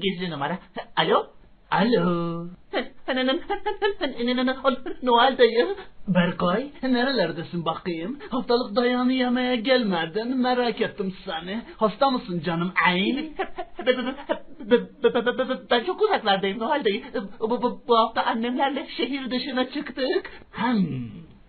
Gizli numara. Alo? Alo? Noel dayı. Berkay, nerelerdesin bakayım? Haftalık dayanı yemeye gelmedin, merak ettim seni. Hasta mısın canım? Ayn? Ben çok uzaklardayım Noel dayı. Bu, bu, bu hafta annemlerle şehir dışına çıktık. Hem.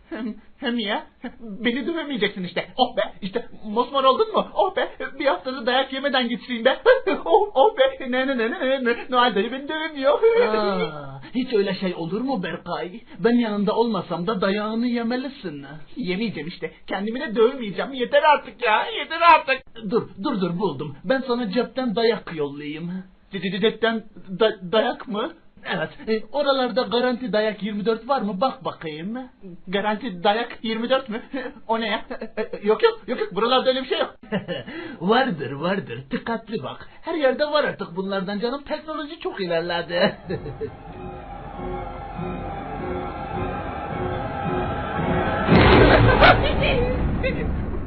Hem, hem ya. Beni dövemeyeceksin işte. Oh be. işte mosmor oldun mu? Oh be. Bir haftalık dayak yemeden geçireyim be. oh, oh be. Ne ne ne ne ne. Noel dayı beni dövemiyor. Aa, hiç öyle şey olur mu Berkay? Ben yanında olmasam da dayağını yemelisin. Yemeyeceğim işte. Kendimi de dövmeyeceğim. Yeter artık ya. Yeter artık. Dur dur dur buldum. Ben sana cepten dayak yollayayım. Cepten da- dayak mı? Evet. e, oralarda garanti dayak 24 var mı? Bak bakayım. Garanti dayak 24 mü? o ne ya? E, yok yok yok yok. Buralarda öyle bir şey yok. vardır vardır. Dikkatli bak. Her yerde var artık bunlardan canım. Teknoloji çok ilerledi.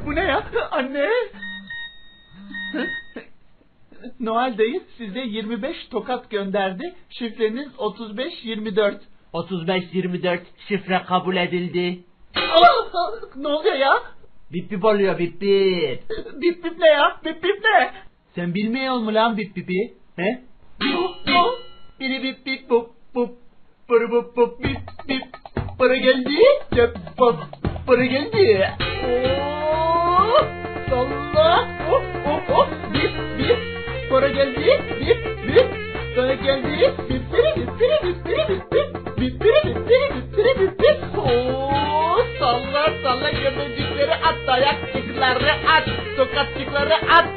Bu ne ya? Anne. Noel dayı size 25 tokat gönderdi. Şifreniz 3524. 35-24 şifre kabul edildi. Aa, ne oluyor ya? Bip bip oluyor bip bip. Bip bip ne ya? Bip bip ne? Sen bilmiyor musun lan bip bipi? He? Biri bip bip bup bup. Pırı bup bup bip bip. Para geldi. Cep bop. Para geldi. Oo, salla. Oh oh. Para geldi. Bip bip. Para geldi. Bip biri bip biri bip bip bip. Bip biri bip bip biri bip bip. Oo, salla salla göbecikleri at. Dayakçıkları at. Sokakçıkları at.